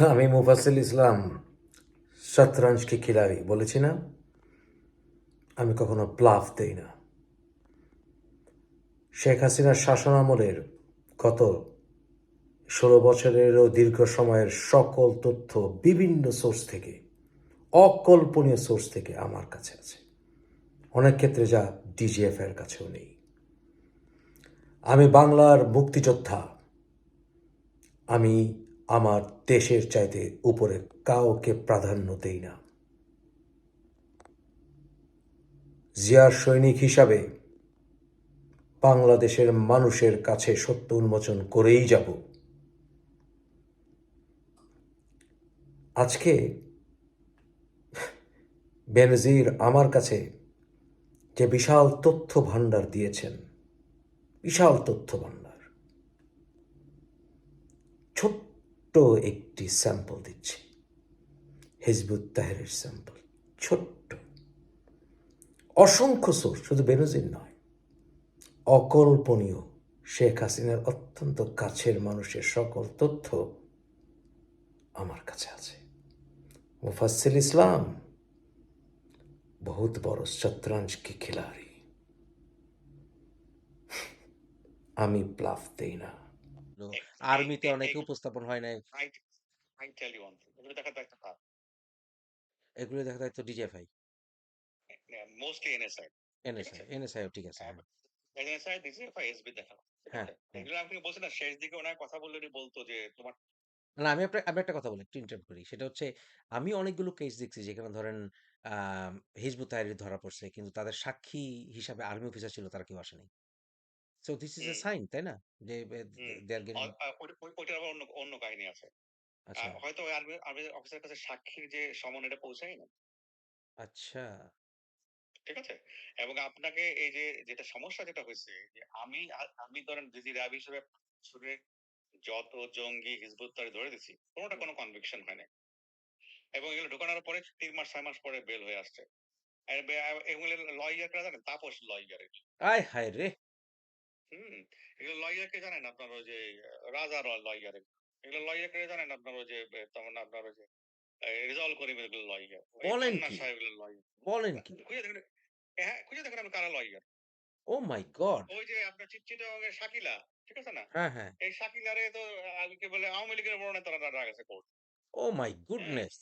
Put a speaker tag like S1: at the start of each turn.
S1: আমি মুফাসিল ইসলাম শতরঞ্জ কি খিলাড়ি বলেছি না? আমি কখনো প্লাফ দেই না। শেখ হাসিনার শাসনামলের গত ষোলো বছরেরও দীর্ঘ সময়ের সকল তথ্য বিভিন্ন সোর্স থেকে, অকল্পনীয় সোর্স থেকে আমার কাছে আছে। অনেক ক্ষেত্রে যা ডিজিএফ এর কাছেও নেই। আমি বাংলার মুক্তিযোদ্ধা। আমি আমার দেশের চাইতে উপরে কাউকে প্রাধান্য দেই না। জিয়ার সৈনিক হিসাবে বাংলাদেশের মানুষের কাছে সত্য উন্মোচন করেই যাব। আজকে বেনজির আমার কাছে যে বিশাল তথ্য ভাণ্ডার দিয়েছেন, বিশাল তথ্য ভাণ্ডার। ছোট্ট একটি স্যাম্পল দিচ্ছি। হিজবুত তাহেরের স্যাম্পল ছোট্ট। অসংখ্য সোর্স শুধু বেনজির নয়, অকল্পনীয়। শেখ হাসিনার অত্যন্ত কাছের মানুষের সকল তথ্য আমার কাছে আছে। মুফাসিল ইসলাম, বহুত বড় শতরঞ্জ কি খিলাড়ি। আমি প্লাফ দেই না।
S2: আর্মিতে অনেকে উপস্থাপন হয় নাই.
S3: এগুলো দেখা
S2: যায় তো DGFI
S3: mostly NSI
S2: NSI NSI ঠিক আছে? হ্যাঁ।
S3: এনএসআই এসবি দেখা
S2: হ্যাঁ, হ্যাঁ।
S3: এগুলো আপনি বলছেন না শেষ দিকে ওনার কথা বললে উনি বলতো যে তোমার
S2: না আমি একটা আমি একটা কথা বলি একটু ইন্টারাপ্ট করি। সেটা হচ্ছে আমি অনেকগুলো কেস দেখছি যেখানে ধরেন আহ হিজবুত তাহরির ধরা পড়ছে কিন্তু তাদের সাক্ষী হিসাবে আর্মি অফিসার ছিল তারা কেউ আসেনি। So this is a
S3: hmm.
S2: Sign তাই না যে
S3: হুম।
S2: দে আর গেটিং
S3: আ- আ- ওই- ওই- ওইটার আবার অন্য অন্য কাহিনী আছে
S2: আচ্ছা
S3: হয়তো ওই আর্মি আর্মি অফিসার কাছে সাক্ষীর যে পৌঁছায় না
S2: আচ্ছা
S3: ঠিক আছে এবং আপনাকে এই যে যেটা সমস্যা যেটা হয়েছে যে আমি আ- আমি ধরেন দিদি র্যাব হিসেবে যত জঙ্গি হিজবুত তারি ধরে দিছি কোনোটা কোনো কনভিকশন হয় না এবং এগুলো ঢোকানোর পরে তিন মাস ছয় মাস পরে বেল হয়ে আসছে আর বে- এগুলো জানেন তাপস লয়ার
S2: আয় হায় রে
S3: হুম এগুলো জানেন আপনার ওই যে রাজা লয়ার এগুলো? জানেন আপনার ওই যে এ, তেমন আপনার ওই যে রিজলভ করিম এগুলো লয়ার
S2: বলেন কি? বলেন কি?
S3: খুঁজে দেখেন হ্যাঁ খুঁজে দেখেন আপনি কারা লয়ার
S2: ও মাই গড
S3: ওই যে আপনার চিটচিটং এর শাকিলা ঠিক আছে না?
S2: হ্যাঁ হ্যাঁ।
S3: এই শাকিলারে তো আগে বলে আওয়ামী লীগের বড় নেতারা রাখা গেছে কোর্ট
S2: ও মাই গুডনেস